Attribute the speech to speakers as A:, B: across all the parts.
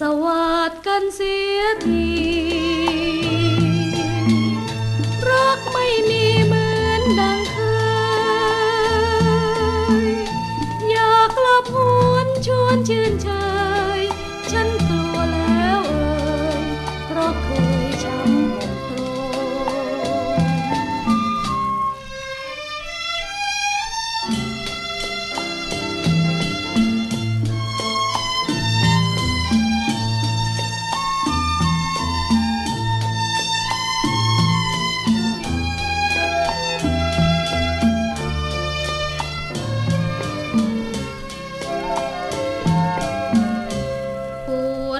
A: สวัสดกันเสียทีรักไม่มีเหมือนดังเคย อยากกลับหวนชวนชื่นชาย ฉันกลัวแล้ว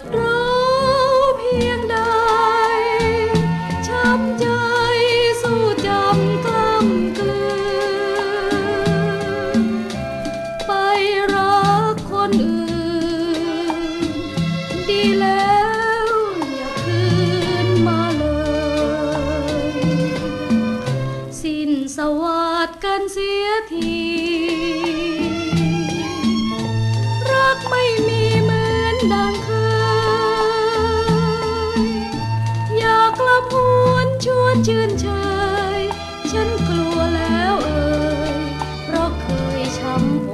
A: ดร้าวเพียงใดช้ำใจสู้จำกล้ำกลืนไปรักคนอื่น ดีแล้วอย่าคืนมาเลย สิ้นสวัสดกันเสียที รักไม่มีเหมือนดังเคยาย ฉันกลัวแล้วเอ่ยเพราะเคยช้ำ